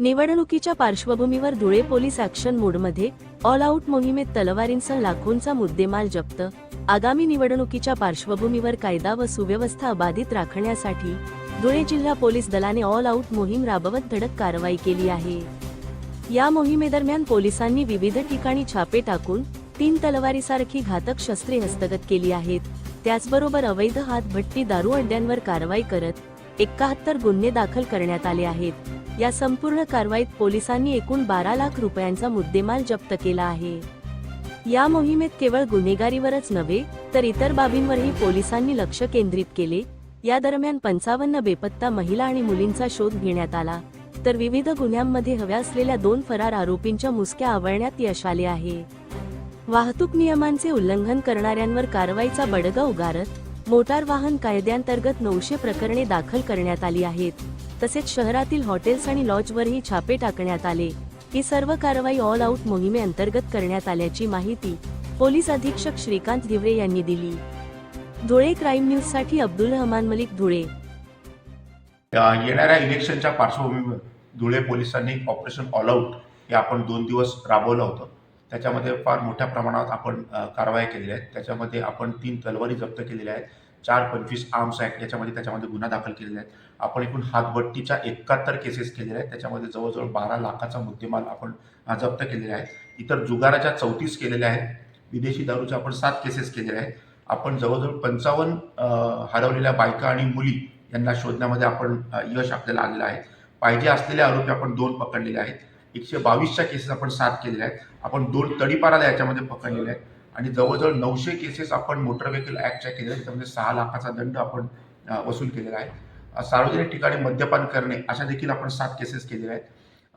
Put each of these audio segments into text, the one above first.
निवडणुकीच्या पार्श्वभूमीवर Dhule police action मोडमध्ये ऑल आऊट मोहिमेत तलवारींसह लाखोंचा मुद्देमाल जप्त. आगामी निवडणुकीच्या पार्श्वभूमीवर कायदा व सुव्यवस्था अबाधित राखण्यासाठी धुळे जिल्हा पोलीस दलाने ऑल आऊट मोहीम राबवत धडक कारवाई केली आहे. या मोहिमेदरम्यान पोलिसांनी विविध ठिकाणी छापे टाकून तीन तलवारीसारखी घातक शस्त्रे हस्तगत केली आहेत. त्याचबरोबर अवैध हातभट्टी दारू अड्ड्यांवर कारवाई करत एकाहत्तर गुन्हे दाखल करण्यात आले आहेत. या संपूर्ण कारवाईत पोलिसांनी एकूण बारा लाख रुपयांचा मुद्देमाल जप्त केला आहे. या मोहिमेत केवळ गुन्हेगारीवरच नव्हे तर इतर बाबींवरही पोलिसांनी लक्ष केंद्रित केले. या दरम्यान पंचावन्न बेपत्ता महिला आणि मुलींचा शोध घेण्यात आला. तर विविध गुन्ह्यांमध्ये हव्या असलेल्या दोन फरार आरोपींच्या मुसक्या आवळण्यात यश आले आहे. वाहतूक नियमांचे उल्लंघन करणाऱ्यांवर कारवाईचा बडगा उगारत मोटार वाहन कायद्यांतर्गत नऊशे प्रकरणे दाखल करण्यात आली आहेत. तसेच शहरातील हॉटेल्स आणि लॉजवरही छापे टाकण्यात आले. ही सर्व कारवाई ऑल आऊट मोहिमेअंतर्गत करण्यात आल्याची माहिती पोलीस अधीक्षक श्रीकांत दिवरे यांनी दिली. धुळे क्राईम न्यूजसाठी अब्दुल रहमान मलिक धुळे. येणाऱ्या इलेक्शनच्या पार्श्वभूमीवर धुळे पोलिसांनी ऑपरेशन ऑल आऊट हे आपण दोन दिवस राबवलं होतं. त्याच्यामध्ये फार मोठ्या प्रमाणात आपण कारवाया केलेल्या आहेत. त्याच्यामध्ये आपण तीन तलवारी जप्त केलेल्या आहेत. चार पंचवीस आर्म्स ॲक्ट याच्यामध्ये त्याच्यामध्ये गुन्हा दाखल केलेला आहे आपण एकूण हातभट्टीच्या एकाहत्तर केसेस केलेल्या आहेत. त्याच्यामध्ये जवळजवळ बारा लाखाचा मुद्देमाल आपण जप्त केलेला आहे इतर जुगाराच्या चौतीस केलेल्या आहेत. विदेशी दारूच्या आपण सात केसेस केलेल्या आहेत. आपण जवळजवळ पंचावन्न हरवलेल्या बायका आणि मुली यांना शोधण्यामध्ये आपण यश आपल्याला आलेलं आहे. पाहिजे असलेले आरोपी आपण दोन पकडलेले आहेत. एकशे बावीसच्या केसेस आपण सात केलेल्या आहेत. आपण दोन तडीपाराला याच्यामध्ये पकडलेले आहेत. आणि जवळजवळ नऊशे केसेस आपण मोटर व्हेकल ॲक्टच्या केलेल्या त्यामध्ये सहा लाखाचा दंड आपण वसूल केलेला आहे. सार्वजनिक ठिकाणी मद्यपान करणे अशा देखील आपण सात केसेस केलेल्या आहेत.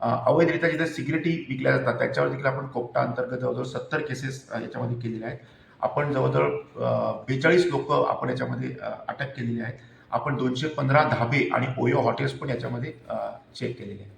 अवैधरित्या जिथे सिगरेटी विकल्या जातात त्याच्यावर देखील आपण कोपटा अंतर्गत जवळजवळ सत्तर केसेस याच्यामध्ये केलेल्या आहेत. आपण जवळजवळ बेचाळीस लोक आपण याच्यामध्ये अटक केलेली आहेत. आपण दोनशे पंधरा धाबे आणि ओयो हॉटेल्स पण याच्यामध्ये चेक केलेले आहेत.